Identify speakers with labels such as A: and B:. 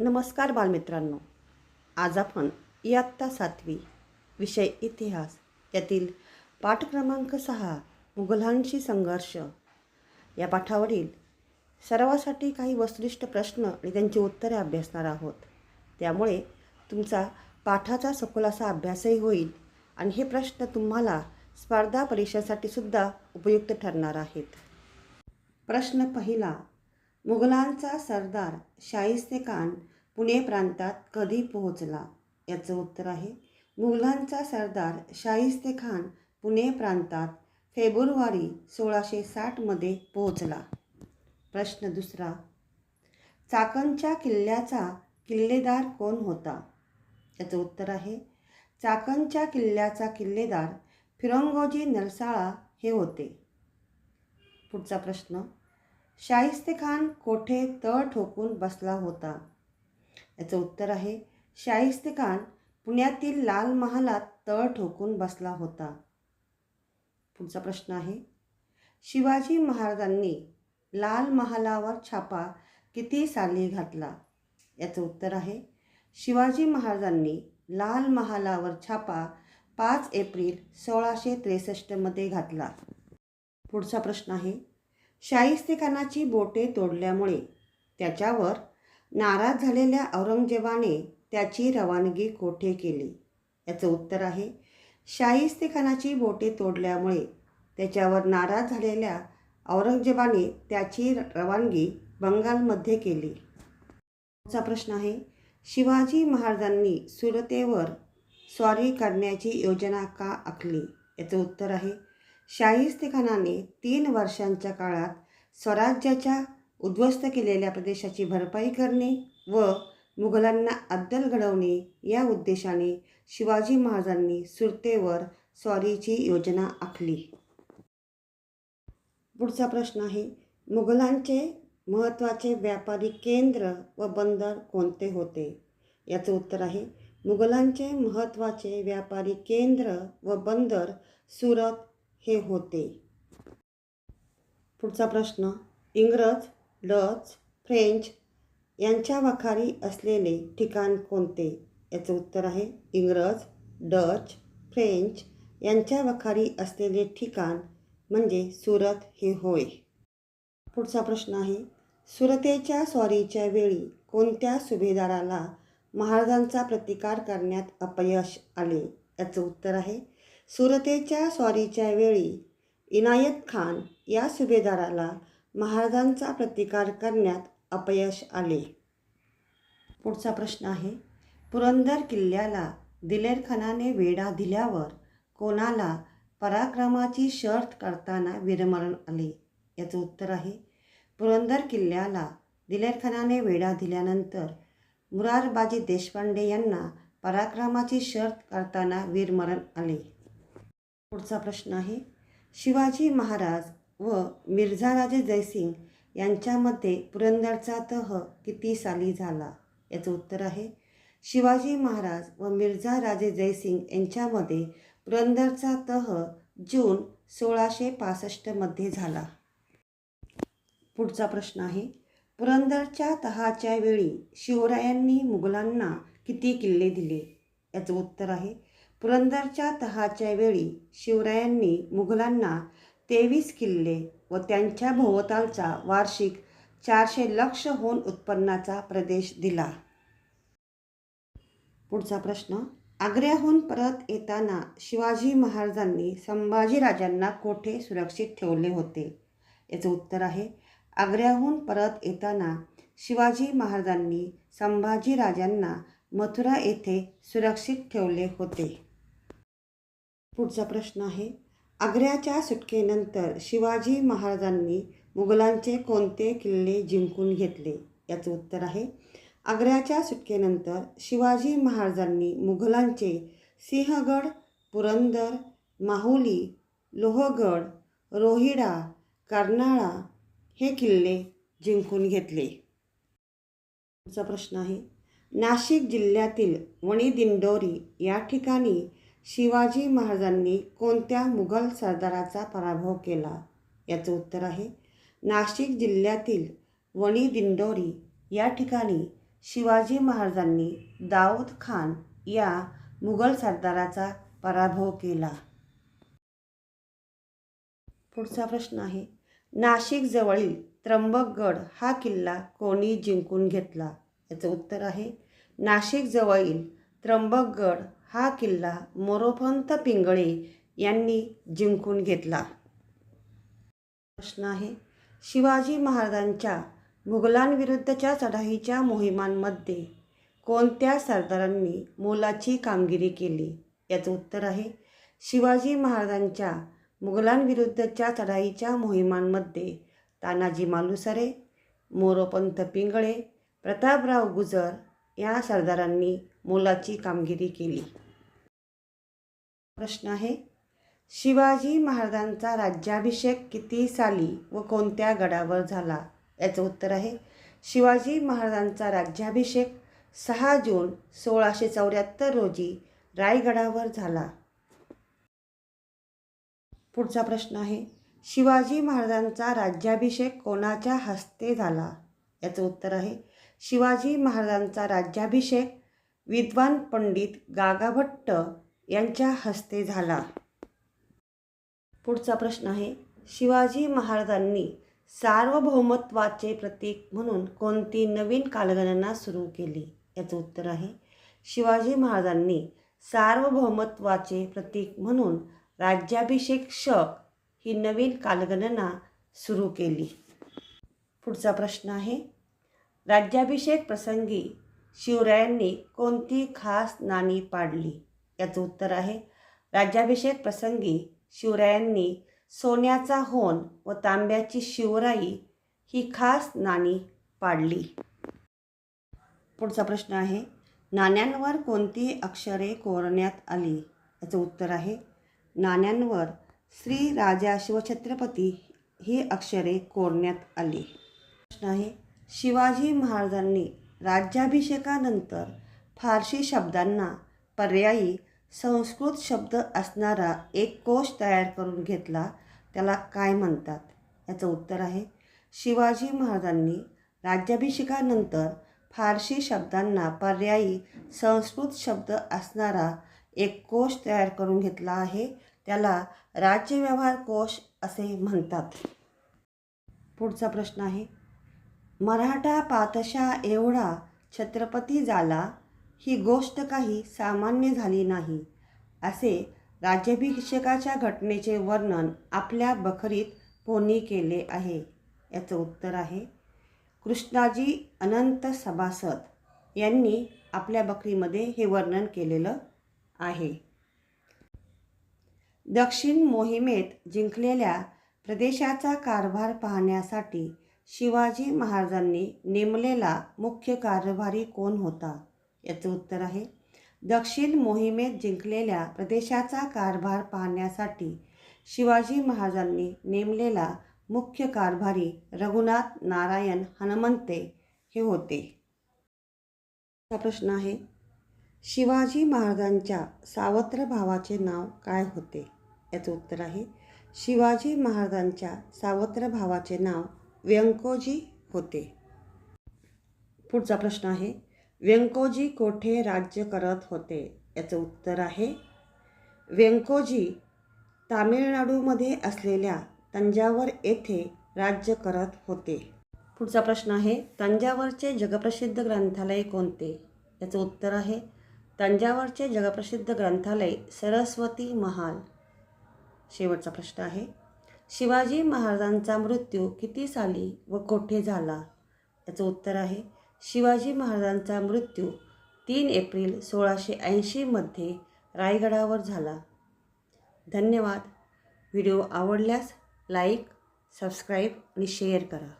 A: नमस्कार बालमित्रांनो. आज आपण इयत्ता सातवी विषय इतिहास यातील पाठ क्रमांक सहा मुघलांशी संघर्ष. या पाठावरील सर्वासाठी काही वस्तुनिष्ठ प्रश्न आणि त्यांची उत्तरे अभ्यासणार आहोत. त्यामुळे तुमचा पाठाचा सखोल असा अभ्यासही होईल आणि हे प्रश्न तुम्हाला स्पर्धा परीक्षेसाठी सुद्धा उपयुक्त ठरणार आहेत. प्रश्न पहिला मुघलांचा सरदार शाहिस्ते खान पुणे प्रांतात कधी पोहोचला? याचं उत्तर आहे मुघलांचा सरदार शाहिस्ते खान पुणे प्रांतात फेब्रुवारी सोळाशे साठमध्ये पोहोचला. प्रश्न दुसरा चाकणच्या किल्ल्याचा किल्लेदार कोण होता? याचं उत्तर आहे चाकणच्या किल्ल्याचा किल्लेदार फिरंगोजी नरसाळा हे होते. पुढचा प्रश्न शाहिस्ते खान कोठे तळ ठोकून बसला होता? याचं उत्तर आहे शाहिस्ते खान पुण्यातील लाल महालात तळ ठोकून बसला होता. पुढचा प्रश्न आहे शिवाजी महाराजांनी लाल महालावर छापा किती साली घातला? याचं उत्तर आहे शिवाजी महाराजांनी लाल महालावर छापा पाच एप्रिल सोळाशे त्रेसष्टमध्ये घातला. पुढचा प्रश्न आहे शाहिस्तेखानाची बोटे तोडल्यामुळे त्याच्यावर नाराज झालेल्या औरंगजेबाने त्याची रवानगी कोठे केली? याचं उत्तर आहे शाहिस्तेखानाची बोटे तोडल्यामुळे त्याच्यावर नाराज झालेल्या औरंगजेबाने त्याची रवानगी बंगालमध्ये केली. पुढचा प्रश्न आहे शिवाजी महाराजांनी सुरतेवर स्वारी करण्याची योजना का आखली? याचं उत्तर आहे शाहिस्तेखानाने तीन वर्षांच्या काळात स्वराज्याच्या उद्ध्वस्त केलेल्या प्रदेशाची भरपाई करणे व मुघलांना अद्दल घडवणे या उद्देशाने शिवाजी महाराजांनी सुरतेवर स्वारीची योजना आखली. पुढचा प्रश्न आहे मुघलांचे महत्त्वाचे व्यापारी केंद्र व बंदर कोणते होते? याचं उत्तर आहे मुघलांचे महत्त्वाचे व्यापारी केंद्र व बंदर सुरत हे होते. पुढचा प्रश्न. इंग्रज डच फ्रेंच यांच्या वखारी असलेले ठिकाण कोणते? याचं उत्तर आहे इंग्रज डच फ्रेंच यांच्या वखारी असलेले ठिकाण म्हणजे सुरत हे होय. पुढचा प्रश्न आहे. सुरतेच्या स्वारीच्या वेळी कोणत्या सुभेदाराला महाराजांचा प्रतिकार करण्यात अपयश आले? याचं उत्तर आहे सुरतेच्या स्वारीच्या वेळी इनायत खान या सुभेदाराला महाराजांचा प्रतिकार करण्यात अपयश आले. पुढचा प्रश्न आहे पुरंदर किल्ल्याला दिलेर खानाने वेढा दिल्यावर कोणाला पराक्रमाची शर्त करताना वीरमरण आले? याचं उत्तर आहे पुरंदर किल्ल्याला दिलेरखानाने वेढा दिल्यानंतर मुरारबाजी देशपांडे यांना पराक्रमाची शर्त करताना वीरमरण आले. पुढचा प्रश्न आहे. शिवाजी महाराज व मिर्झाराजे जयसिंग यांच्यामध्ये पुरंदरचा तह किती साली झाला? याचं उत्तर आहे. शिवाजी महाराज व मिर्झा राजे जयसिंग यांच्यामध्ये पुरंदरचा तह जून सोळाशे पासष्टमध्ये झाला. पुढचा प्रश्न आहे. पुरंदरच्या तहाच्या वेळी शिवरायांनी मुघलांना किती किल्ले दिले? याचं उत्तर आहे. पुरंदरच्या तहाच्या वेळी शिवरायांनी मुघलांना तेवीस किल्ले व त्यांच्या भोवतालचा वार्षिक चारशे लक्ष होऊन उत्पन्नाचा प्रदेश दिला. पुढचा प्रश्न. आग्र्याहून परत येताना शिवाजी महाराजांनी संभाजीराजांना कोठे सुरक्षित ठेवले होते? याचं उत्तर आहे आग्र्याहून परत येताना शिवाजी महाराजांनी संभाजीराजांना मथुरा येथे सुरक्षित ठेवले होते. पुढचा प्रश्न आहे. आग्र्याच्या सुटकेनंतर शिवाजी महाराजांनी मुघलांचे कोणते किल्ले जिंकून घेतले? याचं उत्तर आहे. आग्र्याच्या सुटकेनंतर शिवाजी महाराजांनी मुघलांचे सिंहगड पुरंदर माहुली लोहगड रोहिडा कर्नाळा हे किल्ले जिंकून घेतले. पुढचा प्रश्न आहे. नाशिक जिल्ह्यातील वणी दिंडोरी या ठिकाणी शिवाजी महाराजांनी कोणत्या मुघल सरदाराचा पराभव केला? याचं उत्तर आहे नाशिक जिल्ह्यातील वणी दिंडोरी या ठिकाणी शिवाजी महाराजांनी दाऊद खान या मुघल सरदाराचा पराभव केला. पुढचा प्रश्न आहे नाशिकजवळील त्र्यंबकगड हा किल्ला कोणी जिंकून घेतला? याचं उत्तर आहे नाशिकजवळील त्र्यंबकगड हा किल्ला मोरोपंत पिंगळे यांनी जिंकून घेतला. प्रश्न आहे शिवाजी महाराजांच्या मुघलांविरुद्धच्या चढाईच्या मोहिमांमध्ये कोणत्या सरदारांनी मोलाची कामगिरी केली? याचं उत्तर आहे शिवाजी महाराजांच्या मुघलांविरुद्धच्या चढाईच्या मोहिमांमध्ये तानाजी मालुसरे मोरोपंत पिंगळे प्रतापराव गुजर या सरदारांनी मोलाची कामगिरी केली. प्रश्न आहे शिवाजी महाराजांचा राज्याभिषेक किती साली व कोणत्या गडावर झाला? याचं उत्तर आहे शिवाजी महाराजांचा राज्याभिषेक सहा जून सोळाशे चौऱ्याहत्तर रोजी रायगडावर झाला. पुढचा प्रश्न आहे शिवाजी महाराजांचा राज्याभिषेक कोणाच्या हस्ते झाला? याचं उत्तर आहे शिवाजी महाराजांचा राज्याभिषेक विद्वान पंडित गागाभट्ट यांच्या हस्ते झाला. पुढचा प्रश्न आहे शिवाजी महाराजांनी सार्वभौमत्वाचे प्रतीक म्हणून कोणती नवीन कालगणना सुरू केली? याचं उत्तर आहे शिवाजी महाराजांनी सार्वभौमत्वाचे प्रतीक म्हणून राज्याभिषेक शक ही नवीन कालगणना सुरू केली. पुढचा प्रश्न आहे राज्याभिषेक प्रसंगी शिवरायांनी कोणती खास नाणी पाडली? याचं उत्तर आहे राज्याभिषेक प्रसंगी शिवरायांनी सोन्याचा होन व तांब्याची शिवराई ही खास नाणी पाडली. पुढचा प्रश्न आहे नाण्यांवर कोणती अक्षरे कोरण्यात आली? याचं उत्तर आहे नाण्यांवर श्री राजा शिवछत्रपती ही अक्षरे कोरण्यात आली. प्रश्न आहे शिवाजी महाराजांनी राज्याभिषेकानंतर फारशी शब्दांना पर्यायी संस्कृत शब्द असणारा एक कोश तयार करून घेतला त्याला काय म्हणतात? याचं उत्तर आहे शिवाजी महाराजांनी राज्याभिषेकानंतर फारशी शब्दांना पर्यायी संस्कृत शब्द असणारा एक कोश तयार करून घेतला आहे त्याला राज्यव्यवहार कोश असे म्हणतात. पुढचा प्रश्न आहे मराठा पातशाह एवढा छत्रपती झाला ही गोष्ट काही सामान्य झाली नाही असे राज्याभिषेकाच्या घटनेचे वर्णन आपल्या बखरीत कोणी केले आहे? याचं उत्तर आहे कृष्णाजी अनंत सभासद यांनी आपल्या बकरीमध्ये हे वर्णन केलेलं आहे. दक्षिण मोहिमेत जिंकलेल्या प्रदेशाचा कारभार पाहण्यासाठी शिवाजी महाराजांनी नेमलेला मुख्य कारभारी कोण होता? याचं उत्तर आहे. दक्षिण मोहिमेत जिंकलेल्या प्रदेशाचा कारभार पाहण्यासाठी शिवाजी महाराजांनी नेमलेला मुख्य कारभारी रघुनाथ नारायण हनुमंते हे होते. हा प्रश्न आहे. शिवाजी महाराजांच्या सावत्र भावाचे नाव काय होते? याचं उत्तर आहे. शिवाजी महाराजांच्या सावत्र भावाचे नाव व्यंकोजी होते. पुढचा प्रश्न आहे व्यंकोजी कोठे राज्य करत होते? याचं उत्तर आहे व्यंकोजी तामिळनाडूमध्ये असलेल्या तंजावर येथे राज्य करत होते. पुढचा प्रश्न आहे तंजावरचे जगप्रसिद्ध ग्रंथालय कोणते? याचं उत्तर आहे तंजावरचे जगप्रसिद्ध ग्रंथालय सरस्वती महाल. शेवटचा प्रश्न आहे शिवाजी महाराजांचा मृत्यू किती साली व कोठे झाला? याचं उत्तर आहे शिवाजी महाराजांचा मृत्यू तीन एप्रिल सोळाशे ऐंशीमध्ये रायगडावर झाला. धन्यवाद. व्हिडिओ आवडल्यास लाईक सबस्क्राईब आणि शेअर करा.